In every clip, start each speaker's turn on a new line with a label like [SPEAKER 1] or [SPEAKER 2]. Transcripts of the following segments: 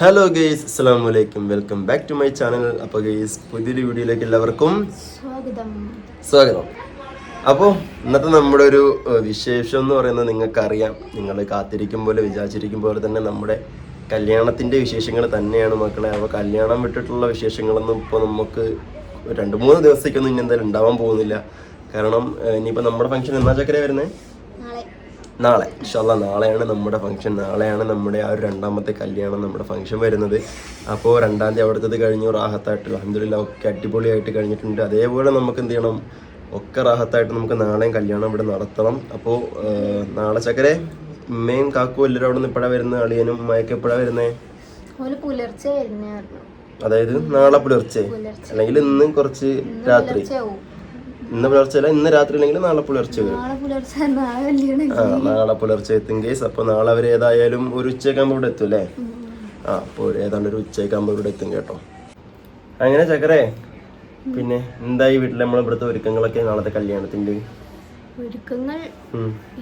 [SPEAKER 1] Hello guys അസ്സാം വലൈക്കും welcome back to my channel അപ്പോൾ ഗെയ്സ് പുതിയൊരു വീഡിയോയിലേക്ക് എല്ലാവർക്കും
[SPEAKER 2] സ്വാഗതം.
[SPEAKER 1] സ്വാഗതം. അപ്പോൾ ഇന്നത്തെ നമ്മുടെ ഒരു വിശേഷം എന്ന് പറയുന്നത് നിങ്ങൾക്കറിയാം. നിങ്ങൾ കാത്തിരിക്കും പോലെ വിചാരിച്ചിരിക്കും പോലെ തന്നെ നമ്മുടെ കല്യാണത്തിന്റെ വിശേഷങ്ങൾ തന്നെയാണ് മക്കളെ. അപ്പോൾ കല്യാണം വിട്ടിട്ടുള്ള വിശേഷങ്ങളൊന്നും ഇപ്പോൾ നമുക്ക് രണ്ട് മൂന്ന് ദിവസത്തേക്കൊന്നും ഇനി എന്തായാലും ഉണ്ടാവാൻ പോകുന്നില്ല. കാരണം ഇനിയിപ്പോൾ നമ്മുടെ ഫംഗ്ഷൻ എന്നാ ചക്കര വരുന്നത്
[SPEAKER 2] നാളെ.
[SPEAKER 1] ഇൻഷാല്ല നാളെയാണ് നമ്മുടെ ഫംഗ്ഷൻ നാളെയാണ് നമ്മുടെ ആ ഒരു രണ്ടാമത്തെ കല്യാണം നമ്മുടെ ഫംഗ്ഷൻ വരുന്നത്. അപ്പോൾ രണ്ടാം തീയതി അവിടുത്തത് കഴിഞ്ഞു റാഹത്തായിട്ട് അലഹമില്ല ഒക്കെ അടിപൊളിയായിട്ട് കഴിഞ്ഞിട്ടുണ്ട്. അതേപോലെ നമുക്ക് എന്ത് ചെയ്യണം? ഒക്കെ റാഹത്തായിട്ട് നമുക്ക് നാളെയും കല്യാണം ഇവിടെ നടത്തണം. അപ്പോൾ നാളെ ചക്കരെ ഉമ്മയും കാക്കും എല്ലാവരും അവിടെ നിന്ന് ഇപ്പോഴാണ് വരുന്നത്? അളിയനും ഉമ്മയൊക്കെ എപ്പോഴാണ് വരുന്നത് അതായത് നാളെ പുലർച്ചെ. അല്ലെങ്കിൽ ഇന്ന് കുറച്ച് രാത്രി. ഇന്ന് പുലർച്ചെ അല്ല ഇന്ന് രാത്രി അല്ലെങ്കിൽ നാളെ പുലർച്ചെ വരും ആ നാളെ പുലർച്ചെ എത്തും കേസ് അപ്പോൾ നാളെ അവർ ഏതായാലും ഒരു ഉച്ചയ്ക്കാകുമ്പോൾ ഇവിടെ എത്തും അല്ലേ? ആ അപ്പോൾ ഏതാണ്ട് ഒരു ഉച്ചയ്ക്കാകുമ്പോൾ ഇവിടെ എത്തും കേട്ടോ. അങ്ങനെ ചക്കരേ പിന്നെ എന്തായി വീട്ടിൽ നമ്മൾ ഇവിടുത്തെ ഒരുക്കങ്ങളൊക്കെ നാളത്തെ കല്യാണത്തിന്റെ?
[SPEAKER 2] ഒരുക്കങ്ങൾ.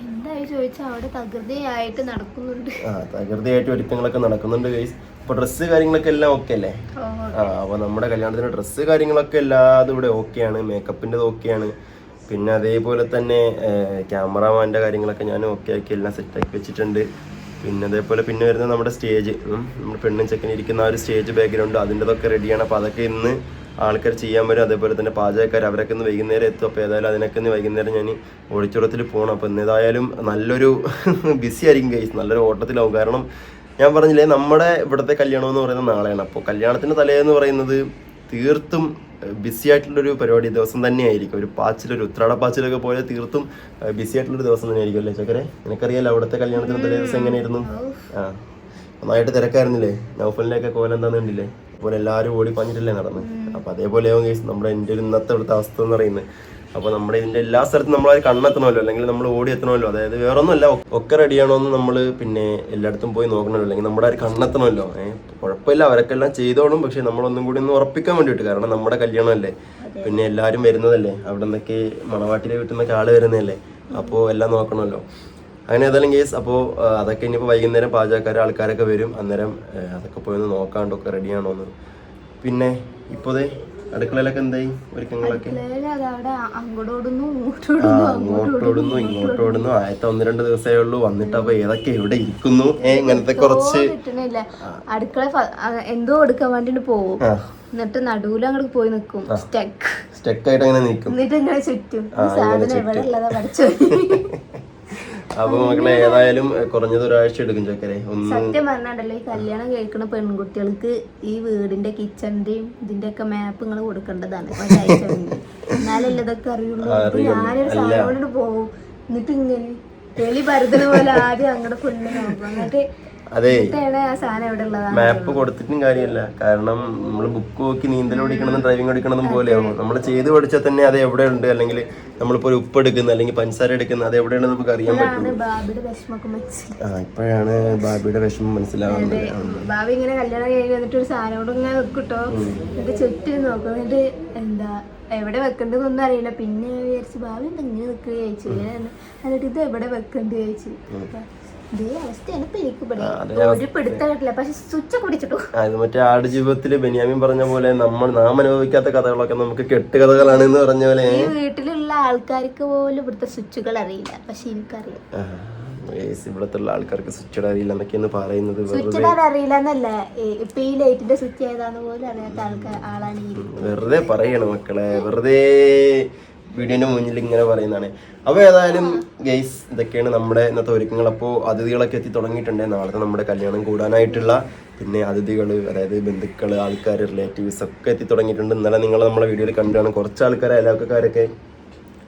[SPEAKER 2] എന്തായി ചോദിച്ചാൽ അവിടെ തകൃതിയായിട്ട് നടക്കുന്നുണ്ട്.
[SPEAKER 1] ആ തകൃതിയായിട്ട് ഒരുക്കങ്ങളൊക്കെ നടക്കുന്നുണ്ട് കേസ് അപ്പോൾ ഡ്രസ്സ് കാര്യങ്ങളൊക്കെ എല്ലാം ഓക്കെ അല്ലേ? ആ അപ്പോൾ നമ്മുടെ കല്യാണത്തിന് ഡ്രസ്സ് കാര്യങ്ങളൊക്കെ എല്ലാതും ഇവിടെ ഓക്കെയാണ് മേക്കപ്പിന്റെ ഓക്കെയാണ് പിന്നെ അതേപോലെ തന്നെ ക്യാമറമാന്റെ കാര്യങ്ങളൊക്കെ ഞാൻ ഓക്കെ ആക്കി എല്ലാം സെറ്റാക്കി വെച്ചിട്ടുണ്ട്. പിന്നെ അതേപോലെ പിന്നെ വരുന്നത് നമ്മുടെ സ്റ്റേജ് നമ്മുടെ പെണ്ണും ചെക്കനും ഇരിക്കുന്ന ആ ഒരു സ്റ്റേജ് ബാക്ക്ഗ്രൗണ്ട് അതിന്റെതൊക്കെ റെഡിയാണ് അപ്പോൾ അതൊക്കെ ഇന്ന് ആൾക്കാർ ചെയ്യാൻ വരും. അതേപോലെ തന്നെ പാചകക്കാർ അവരൊക്കെ ഒന്ന് വൈകുന്നേരം എത്തും. അപ്പോൾ ഏതായാലും അതിനൊക്കെ ഒന്ന് വൈകുന്നേരം ഞാൻ ഓടിച്ചുറത്തിൽ പോകണം. അപ്പോൾ എന്തായാലും നല്ലൊരു ബിസി ആയിരിക്കും കൈസ് നല്ലൊരു ഓട്ടത്തിലാവും. കാരണം ഞാൻ പറഞ്ഞില്ലേ നമ്മുടെ ഇവിടുത്തെ കല്യാണം എന്ന് പറയുന്നത് നാളെയാണ്. അപ്പോൾ കല്യാണത്തിന്റെ തലേന്ന് പറയുന്നത് തീർത്തും ബിസി ആയിട്ടുള്ളൊരു പരിപാടി ദിവസം തന്നെയായിരിക്കും. ഒരു പാച്ചിൽ ഒരു ഉത്രാട പാച്ചിലൊക്കെ പോലെ തീർത്തും ബിസി ആയിട്ടുള്ളൊരു ദിവസം തന്നെയായിരിക്കും അല്ലേ ചക്കരെ? നിനക്കറിയാലോ അവിടുത്തെ കല്യാണത്തിന് തലേ ദിവസം എങ്ങനെയായിരുന്നു? ആ. നന്നായിട്ട് തിരക്കായിരുന്നില്ലേ? നൗഫലിന്റെയൊക്കെ കോലം എന്താണെന്ന് കണ്ടില്ലേ? എല്ലാവരും ഓടി പഞ്ഞിട്ടല്ലേ നടന്ന്. അപ്പോൾ അതേപോലെ നമ്മുടെ എന്റെ ഒരു ഇന്നത്തെ ഇവിടുത്തെ അവസ്ഥ എന്ന് പറയുന്നത്. അപ്പോൾ നമ്മുടെ ഇതിന്റെ എല്ലാ സ്ഥലത്തും നമ്മൾ കണ്ണെത്തണമല്ലോ അല്ലെങ്കിൽ നമ്മൾ ഓടി എത്തണമല്ലോ. അതായത് വേറെ ഒന്നുമല്ല ഒക്കെ റെഡിയാണോ എന്ന് നമ്മൾ പിന്നെ എല്ലായിടത്തും പോയി നോക്കണമല്ലോ. അല്ലെങ്കിൽ നമ്മുടെ ഒരു കണ്ണെത്തണമല്ലോ. ഏഹ് കുഴപ്പമില്ല അവരൊക്കെ എല്ലാം ചെയ്തോളും. പക്ഷേ നമ്മളൊന്നും കൂടി ഒന്ന് ഉറപ്പിക്കാൻ വേണ്ടിയിട്ട് കാരണം നമ്മുടെ കല്യാണമല്ലേ. പിന്നെ എല്ലാവരും വരുന്നതല്ലേ. അവിടെ നിന്നൊക്കെ മണവാട്ടിലെ വീട്ടിൽ നിന്നൊക്കെ ആൾ വരുന്നതല്ലേ. അപ്പോൾ എല്ലാം നോക്കണമല്ലോ. അങ്ങനെ ഏതായാലും കേസ് അപ്പോൾ അതൊക്കെ ഇനിയിപ്പോൾ വൈകുന്നേരം പാചകക്കാർ ആൾക്കാരൊക്കെ വരും. അന്നേരം അതൊക്കെ പോയി ഒന്ന് നോക്കാണ്ടൊക്കെ റെഡിയാണോ എന്ന് പിന്നെ ഇപ്പോഴേ അടുക്കളയിലൊക്കെ എന്തായി? ഒരുക്കങ്ങളൊക്കെ?
[SPEAKER 2] അങ്ങോട്ടോടുന്നു
[SPEAKER 1] ഇങ്ങോട്ടോടുന്നു ആദ്യത്തെ ഒന്ന് രണ്ട് ദിവസമേ ഉള്ളൂ. വന്നിട്ട് അപ്പൊ ഏതൊക്കെ എവിടെ ഇരിക്കുന്നു? ഇങ്ങനത്തെ കുറച്ച്
[SPEAKER 2] അടുക്കള എന്തോ എടുക്കാൻ വേണ്ടിട്ട്
[SPEAKER 1] പോകും
[SPEAKER 2] എന്നിട്ട് നടുവിൽ അങ്ങോട്ട് പോയി നിൽക്കും സ്റ്റക്ക്
[SPEAKER 1] ആയിട്ട് അങ്ങനെ നിൽക്കും.
[SPEAKER 2] എന്നിട്ട് ഇങ്ങനെ ചുറ്റും. സാധനം എവിടെ ഉള്ളതാ പഠിച്ചു
[SPEAKER 1] അപ്പോൾ മക്കളെ ഏതായാലും കുറഞ്ഞത് ഒരാഴ്ച എടുക്കും ചക്കരെ. ഒന്ന്
[SPEAKER 2] സത്യം പറഞ്ഞാണ്ടല്ലോ ഈ കല്യാണം കേൾക്കുന്ന പെൺകുട്ടികൾക്ക് ഈ വീടിന്റെ കിച്ചണിന്റെയും ഇതിന്റെ ഒക്കെ മാപ്പ് നിങ്ങൾ കൊടുക്കേണ്ടതാണ്. എന്നാലല്ലേ ഇതൊക്കെ അറിയുള്ളൂ. ഞാനൊരു സാധനോട് പോകും എന്നിട്ട് ഇങ്ങനെ തെളി പരതുന്ന പോലെ ആദ്യം അങ്ങോട്ട് ഫുള്ള് നോക്കും എന്നിട്ട്
[SPEAKER 1] അതെ. മാപ്പ് കൊടുത്തിട്ടും കാര്യമല്ല. കാരണം നമ്മൾ ബുക്ക് നോക്കി നീന്തൽ ഓടിക്കണതും ഡ്രൈവിംഗ് ഓടിക്കണതും പോലെയാണ് നമ്മൾ ചെയ്ത് പഠിച്ചാൽ തന്നെ അത് എവിടെ ഉണ്ട്? അല്ലെങ്കിൽ നമ്മളിപ്പോൾ ഒരു ഉപ്പ് എടുക്കുന്ന അല്ലെങ്കിൽ പഞ്ചസാര എടുക്കുന്ന അത് എവിടെയാണ് നമുക്ക് അറിയാൻ പറ്റും ആ ഇപ്പോഴാണ് ബാബിയുടെ വിഷമം മനസ്സിലാവുന്നത്.
[SPEAKER 2] ബാബി ഇങ്ങനെ കല്യാണം കഴിഞ്ഞിട്ട് ഒരു സാധനം കൊണ്ട് ഇങ്ങനെ വെക്കിട്ടോ? എന്നിട്ട് ചുറ്റും നോക്കും. എന്നിട്ട് എന്താ എവിടെ വെക്കണ്ടെന്നൊന്നും അറിയില്ല. പിന്നെ വിചാരിച്ചു ഭാവി എന്താ ഇങ്ങനെ നിൽക്കുക ചോദിച്ചു. എന്നിട്ട് ഇത് എവിടെ വെക്കേണ്ടത് ചോദിച്ചു.
[SPEAKER 1] മറ്റേ ആട് ജീവിതത്തിൽ ബെന്യാമിൻ പറഞ്ഞ പോലെ നമ്മൾ നാം അനുഭവിക്കാത്ത കഥകളൊക്കെ നമുക്ക് കെട്ടുകഥകളാണ് എന്ന് പറഞ്ഞ പോലെ.
[SPEAKER 2] വീട്ടിലുള്ള ആൾക്കാർക്ക് പോലും ഇവിടുത്തെ സ്വിച്ചുകൾ അറിയില്ല. പക്ഷെ എനിക്കറിയാം.
[SPEAKER 1] ആ, ഏസ് ഇവിടത്തെ ആൾക്കാർക്ക് സ്വിച്ച് അറിയില്ല എന്നൊക്കെയാണ് പറയുന്നത്. വെറുതെ. പറയണം മക്കളെ വെറുതെ വീഡിയോന്റെ മുന്നിൽ ഇങ്ങനെ പറയുന്നതാണ്. അപ്പോൾ ഏതായാലും ഗെയ്സ് ഇതൊക്കെയാണ് നമ്മുടെ ഇന്നത്തെ ഒരുക്കങ്ങൾ. അപ്പോൾ അതിഥികളൊക്കെ എത്തി തുടങ്ങിയിട്ടുണ്ട്. നാളത്തെ നമ്മുടെ കല്യാണം കൂടാനായിട്ടുള്ള പിന്നെ അതിഥികൾ അതായത് ബന്ധുക്കൾ ആൾക്കാർ റിലേറ്റീവ്സ് ഒക്കെ എത്തി തുടങ്ങിയിട്ടുണ്ട്. ഇന്നലെ നിങ്ങൾ നമ്മളെ വീഡിയോയിൽ കണ്ടാണ് കുറച്ച് ആൾക്കാർ അയൽവക്കക്കാരൊക്കെ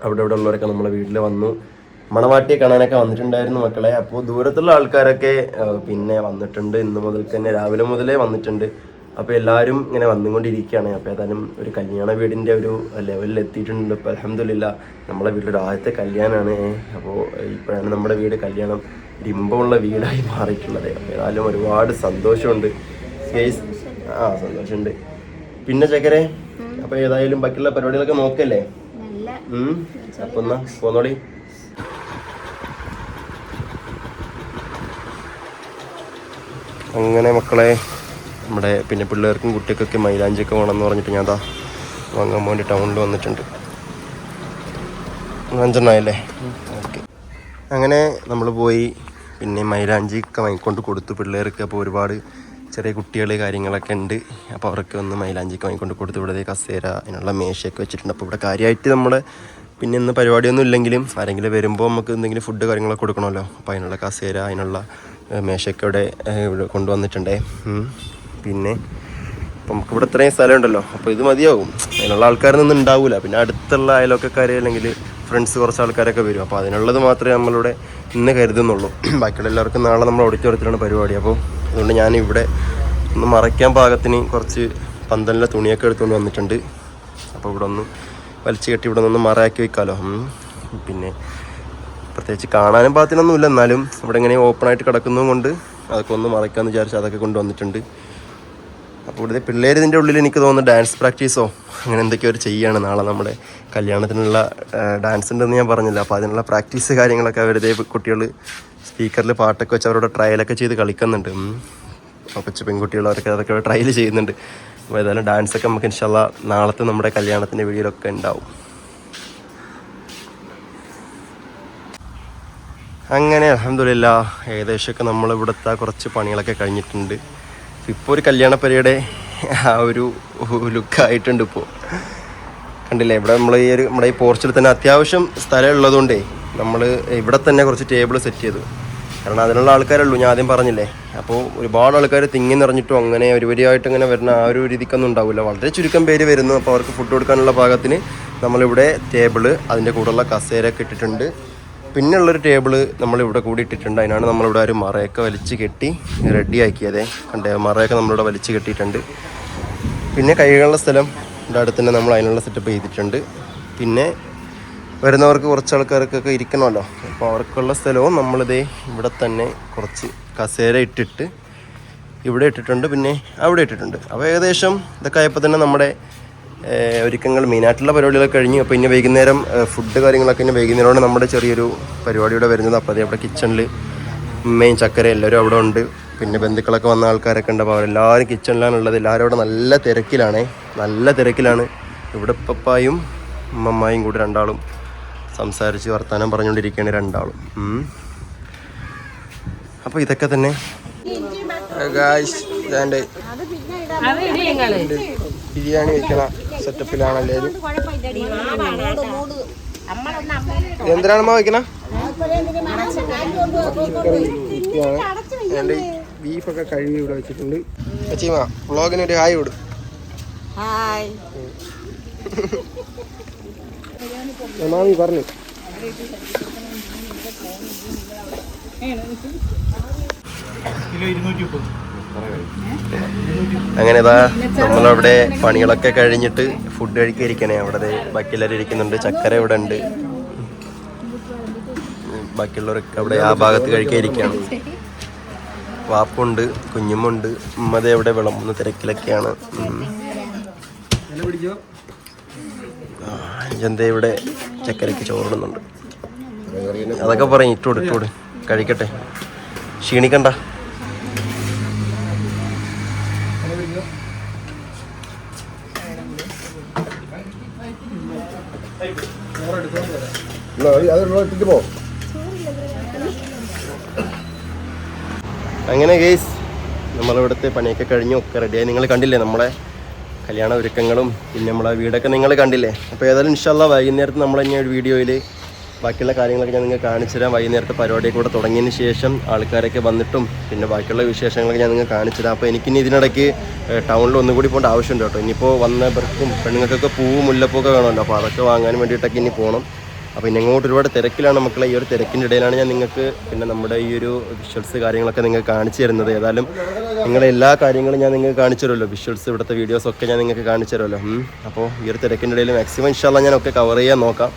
[SPEAKER 1] അവിടെ ഇവിടെ ഉള്ളവരൊക്കെ നമ്മളെ വീട്ടിൽ വന്നു. മണവാട്ടിയെ കാണാനൊക്കെ വന്നിട്ടുണ്ടായിരുന്നു മക്കളെ. അപ്പോൾ ദൂരത്തുള്ള ആൾക്കാരൊക്കെ പിന്നെ വന്നിട്ടുണ്ട്. ഇന്ന് മുതൽ തന്നെ രാവിലെ മുതലേ വന്നിട്ടുണ്ട്. അപ്പോൾ എല്ലാവരും ഇങ്ങനെ വന്നുകൊണ്ടിരിക്കുകയാണ്. അപ്പോൾ ഏതായാലും ഒരു കല്യാണ വീടിന്റെ ഒരു ലെവലിൽ എത്തിയിട്ടുണ്ട്. ഇപ്പോൾ അലഹമില്ല നമ്മളെ വീട്ടിലൊരു ആദ്യത്തെ കല്യാണമാണ് അപ്പോൾ ഇപ്പോഴാണ് നമ്മുടെ വീട് കല്യാണം ഡിംബമുള്ള വീടായി മാറിയിട്ടുള്ളത്. അപ്പോൾ ഏതായാലും ഒരുപാട് സന്തോഷമുണ്ട്. ആ സന്തോഷമുണ്ട്. പിന്നെ ചക്കരെ അപ്പോൾ ഏതായാലും ബാക്കിയുള്ള പരിപാടികളൊക്കെ നോക്കല്ലേ. അപ്പൊ എന്നാ പോന്നോളി. അങ്ങനെ മക്കളെ നമ്മുടെ പിന്നെ പിള്ളേർക്കും കുട്ടികൾക്കൊക്കെ മൈലാഞ്ചിയൊക്കെ വേണമെന്ന് പറഞ്ഞിട്ട് ഞാൻ അതാ വാങ്ങാൻ വേണ്ടി ടൗണിൽ വന്നിട്ടുണ്ട്. അഞ്ചെണ്ണായല്ലേ? ഓക്കെ. അങ്ങനെ നമ്മൾ പോയി പിന്നെ മൈലാഞ്ചി ഒക്കെ വാങ്ങിക്കൊണ്ട് കൊടുത്തു. പിള്ളേർക്ക് അപ്പോൾ ഒരുപാട് ചെറിയ കുട്ടികൾ കാര്യങ്ങളൊക്കെ ഉണ്ട്. അപ്പോൾ അവർക്ക് ഒന്ന് മൈലാഞ്ചിക്ക് വാങ്ങിക്കൊണ്ട് കൊടുത്തു. ഇവിടെ കസേര അതിനുള്ള മേശയൊക്കെ വെച്ചിട്ടുണ്ട്. അപ്പോൾ ഇവിടെ കാര്യമായിട്ട് നമ്മൾ പിന്നെ ഇന്ന് പരിപാടിയൊന്നും ഇല്ലെങ്കിലും ആരെങ്കിലും വരുമ്പോൾ നമുക്ക് എന്തെങ്കിലും ഫുഡ് കാര്യങ്ങളൊക്കെ കൊടുക്കണമല്ലോ. അപ്പോൾ അതിനുള്ള കസേര അതിനുള്ള ഏഹ്, മേശയൊക്കെ ഇവിടെ ഏഹ്, ഇവിടെ കൊണ്ടുവന്നിട്ടുണ്ടേ. പിന്നെ അപ്പം നമുക്ക് ഇവിടെ ഇത്രയും സ്ഥലമുണ്ടല്ലോ. അപ്പോൾ ഇത് മതിയാകും അതിനുള്ള ആൾക്കാരൊന്നും ഉണ്ടാവില്ല പിന്നെ അടുത്തുള്ള അയൽവക്കക്കാർ അല്ലെങ്കിൽ ഫ്രണ്ട്സ് കുറച്ച് ആൾക്കാരൊക്കെ വരും. അപ്പോൾ അതിനുള്ളത് മാത്രമേ നമ്മളിവിടെ ഇന്ന് കരുതുന്നുള്ളൂ. ബാക്കിയുള്ള എല്ലാവർക്കും നാളെ നമ്മൾ ഓഡിറ്റോറിയത്തിലാണ് പരിപാടി. അപ്പോൾ അതുകൊണ്ട് ഞാൻ ഇവിടെ ഒന്ന് മറയ്ക്കാൻ പാകത്തിന് കുറച്ച് പന്തലിലെ തുണിയൊക്കെ എടുത്തുകൊണ്ട് വന്നിട്ടുണ്ട്. അപ്പോൾ ഇവിടെ ഒന്ന് വലിച്ചു കെട്ടി ഇവിടെ നിന്ന് മറയാക്കി വെക്കാമല്ലോ പിന്നെ പ്രത്യേകിച്ച് കാണാനും പാകത്തിനൊന്നുമില്ല. എന്നാലും ഇവിടെ ഇങ്ങനെ ഓപ്പൺ ആയിട്ട് കിടക്കുന്നതും കൊണ്ട് അതൊക്കെ ഒന്ന് മറയ്ക്കാമെന്ന് വിചാരിച്ച് അതൊക്കെ കൊണ്ടുവന്നിട്ടുണ്ട് അപ്പോൾ ഇവിടുത്തെ പിള്ളേർ ഇതിന്റെ ഉള്ളിൽ എനിക്ക് തോന്നുന്നു ഡാൻസ് പ്രാക്ടീസോ അങ്ങനെ എന്തൊക്കെയോ ഒരു ചെയ്യുകയാണ് നാളെ നമ്മുടെ കല്യാണത്തിനുള്ള ഡാൻസ് ഉണ്ടെന്ന് ഞാൻ പറഞ്ഞില്ല. അപ്പോൾ അതിനുള്ള പ്രാക്ടീസ് കാര്യങ്ങളൊക്കെ അവരുടെ കുട്ടികൾ സ്പീക്കറിൽ പാട്ടൊക്കെ വെച്ച് അവരോട് ട്രയലൊക്കെ ചെയ്ത് കളിക്കുന്നുണ്ട്. കൊച്ചു പെൺകുട്ടികൾ അവരൊക്കെ അതൊക്കെ ട്രയൽ ചെയ്യുന്നുണ്ട്. അപ്പോൾ ഏതായാലും ഡാൻസൊക്കെ നമുക്ക് ഇൻഷാല്ല നാളത്തെ നമ്മുടെ കല്യാണത്തിന്റെ വീഡിയോയിലൊക്കെ ഉണ്ടാവും. അങ്ങനെ അലഹമില്ല ഏകദേശമൊക്കെ നമ്മളിവിടുത്തെ കുറച്ച് പണികളൊക്കെ കഴിഞ്ഞിട്ടുണ്ട്. ഇപ്പോൾ ഒരു കല്യാണ പരിയുടെ ആ ഒരു ലുക്കായിട്ടുണ്ട് ഇപ്പോൾ കണ്ടില്ലേ? ഇവിടെ നമ്മൾ ഈ ഒരു നമ്മുടെ ഈ പോർച്ചിൽ തന്നെ അത്യാവശ്യം സ്ഥലം ഉള്ളതുകൊണ്ടേ നമ്മൾ ഇവിടെ തന്നെ കുറച്ച് ടേബിൾ സെറ്റ് ചെയ്തു. കാരണം അതിനുള്ള ആൾക്കാരുള്ളൂ ഞാൻ ആദ്യം പറഞ്ഞില്ലേ? അപ്പോൾ ഒരുപാട് ആൾക്കാർ തിങ്ങി നിറഞ്ഞിട്ടും അങ്ങനെ ഒരുപരിയായിട്ട് ഇങ്ങനെ വരുന്ന ആ ഒരു രീതിക്കൊന്നും ഉണ്ടാവില്ല. വളരെ ചുരുക്കം പേര് വരുന്നു. അപ്പോൾ അവർക്ക് ഫുഡ് കൊടുക്കാനുള്ള പാകത്തിന് നമ്മളിവിടെ ടേബിൾ അതിന്റെ കൂടെയുള്ള കസേരയൊക്കെ ഇട്ടിട്ടുണ്ട്. പിന്നുള്ളൊരു ടേബിൾ നമ്മളിവിടെ കൂടി ഇട്ടിട്ടുണ്ട്. അതിനാണ് നമ്മളിവിടെ ഒരു മറയൊക്കെ വലിച്ച് കെട്ടി റെഡി ആക്കിയതേ കണ്ടേ മറയൊക്കെ നമ്മളിവിടെ വലിച്ച് കെട്ടിയിട്ടുണ്ട്. പിന്നെ കൈകളുടെ സ്ഥലം ഇവിടെ അടുത്ത് തന്നെ നമ്മൾ അതിനുള്ള സെറ്റപ്പ് ചെയ്തിട്ടുണ്ട്. പിന്നെ വരുന്നവർക്ക് കുറച്ച് ആൾക്കാർക്കൊക്കെ ഇരിക്കണമല്ലോ. അപ്പോൾ അവർക്കുള്ള സ്ഥലവും നമ്മളിതേ ഇവിടെ തന്നെ കുറച്ച് കസേര ഇട്ടിട്ട് ഇവിടെ ഇട്ടിട്ടുണ്ട്. പിന്നെ അവിടെ ഇട്ടിട്ടുണ്ട്. അപ്പോൾ ഏകദേശം ഇതൊക്കെ ആയപ്പോൾ തന്നെ നമ്മുടെ ഒരുക്കങ്ങൾ മെയിനായിട്ടുള്ള പരിപാടികളൊക്കെ കഴിഞ്ഞു. അപ്പോൾ ഇനി വൈകുന്നേരം ഫുഡ് കാര്യങ്ങളൊക്കെ ഇനി വൈകുന്നേരമാണ് നമ്മുടെ ചെറിയൊരു പരിപാടിയുടെ വരുന്നത്. അപ്പോൾ അത് അവിടെ കിച്ചണിൽ ഉമ്മയും ചക്കര എല്ലാവരും അവിടെ ഉണ്ട്. പിന്നെ ബന്ധുക്കളൊക്കെ വന്ന ആൾക്കാരൊക്കെ ഉണ്ട്. അപ്പോൾ അവരെല്ലാവരും കിച്ചണിലാണ് ഉള്ളത് എല്ലാവരും അവിടെ നല്ല തിരക്കിലാണ്. നല്ല തിരക്കിലാണ്. ഇവിടെ പപ്പായും ഉമ്മമ്മായും കൂടി രണ്ടാളും സംസാരിച്ച് വർത്തമാനം പറഞ്ഞുകൊണ്ടിരിക്കുകയാണ് രണ്ടാളും. അപ്പോൾ ഇതൊക്കെ തന്നെ. ബിരിയാണി വെക്കണ. സെറ്റപ്പിലാണ് എല്ലാവരും എന്തിനാണമ്മ വെക്കണ എന്റെ ബീഫൊക്കെ കഴുകി ഇവിടെ വെച്ചിട്ടുണ്ട്. അച്ചീമ വ്ളോഗിന് ഒരു ഹായ് വിടും.
[SPEAKER 3] ഹായ്.
[SPEAKER 1] മാമി പറഞ്ഞു. അങ്ങനെ ഇതാ നമ്മളവിടെ പണികളൊക്കെ കഴിഞ്ഞിട്ട് ഫുഡ് കഴിക്കാൻ ഇരിക്കണേ അവിടെ ബാക്കി ഇരിക്കുന്നുണ്ട്. ചക്കര ഇവിടെ ഉണ്ട്. ബാക്കിയുള്ളവരൊക്കെ അവിടെ ആ ഭാഗത്ത് കഴിക്കാൻ ഇരിക്കുകയാണ് വാപ്പുണ്ട് കുഞ്ഞുമുണ്ട്. ഉമ്മത എവിടെ വിളമ്പുന്ന. തിരക്കിലൊക്കെയാണ്. ജന്ത ഇവിടെ ചക്കരയ്ക്ക് ചോറിടുന്നുണ്ട്. അതൊക്കെ പറയും ഇട്ടോട് ഇട്ടോട് കഴിക്കട്ടെ. ക്ഷീണിക്കണ്ട. അങ്ങനെ ഗെയ്സ് നമ്മളിവിടുത്തെ പണിയൊക്കെ കഴിഞ്ഞു ഒക്കെ റെഡിയായി നിങ്ങൾ കണ്ടില്ലേ നമ്മളെ കല്യാണ ഒരുക്കങ്ങളും പിന്നെ നമ്മളെ വീടൊക്കെ നിങ്ങൾ കണ്ടില്ലേ? അപ്പോൾ ഏതായാലും ഇൻഷാല്ല വൈകുന്നേരത്ത് നമ്മൾ തന്നെ ഒരു വീഡിയോയിൽ ബാക്കിയുള്ള കാര്യങ്ങളൊക്കെ ഞാൻ നിങ്ങൾക്ക് കാണിച്ചു തരാം. വൈകുന്നേരത്തെ പരിപാടി കൂടെ തുടങ്ങിയതിന് ശേഷം ആൾക്കാരൊക്കെ വന്നിട്ടും പിന്നെ ബാക്കിയുള്ള വിശേഷങ്ങളൊക്കെ ഞാൻ നിങ്ങൾക്ക് കാണിച്ചു തരാം. അപ്പോൾ എനിക്കിനി ഇതിനിടയ്ക്ക് ടൗണിൽ ഒന്നും കൂടി പോകേണ്ട ആവശ്യമുണ്ട് കേട്ടോ. ഇനിയിപ്പോൾ വന്നവർക്കും പെണ്ണുങ്ങൾക്കൊക്കെ പൂവും മുല്ലപ്പൂക്കെ വേണമല്ലോ. അപ്പോൾ അതൊക്കെ വാങ്ങാൻ വേണ്ടിയിട്ടൊക്കെ ഇനി പോകണം അപ്പോൾ ഇനി അങ്ങോട്ട് ഒരുപാട് തിരക്കിലാണ് മക്കളെ. ഈ ഒരു തിരക്കിന്റെ ഇടയിലാണ് ഞാൻ നിങ്ങൾക്ക് പിന്നെ നമ്മുടെ ഈ ഒരു വിഷ്വൽസ് കാര്യങ്ങളൊക്കെ നിങ്ങൾക്ക് കാണിച്ചു തരുന്നത്. ഏതായാലും നിങ്ങളെ എല്ലാ കാര്യങ്ങളും ഞാൻ നിങ്ങൾക്ക് കാണിച്ചു തരുമല്ലോ. വിഷ്വൽസ് ഇവിടുത്തെ വീഡിയോസൊക്കെ ഞാൻ നിങ്ങൾക്ക് കാണിച്ചു തരുമല്ലോ. അപ്പോൾ ഈ ഒരു തിരക്കിന്റെ ഇടയിൽ മാക്സിമം ഇൻഷാല്ല ഞാൻ ഒക്കെ കവർ ചെയ്യാൻ നോക്കാം.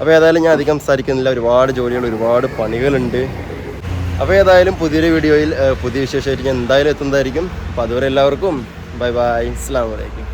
[SPEAKER 1] അപ്പോൾ ഏതായാലും ഞാൻ അധികം സംസാരിക്കുന്നില്ല. ഒരുപാട് ജോലികൾ ഒരുപാട് പണികളുണ്ട്. അപ്പോൾ ഏതായാലും പുതിയൊരു വീഡിയോയിൽ പുതിയ വിശേഷമായിട്ട് ഞാൻ എന്തായാലും എത്തുന്നതായിരിക്കും. അപ്പോൾ അതുവരെ എല്ലാവർക്കും ബൈ ബൈ. അസ്സാം വലൈക്കും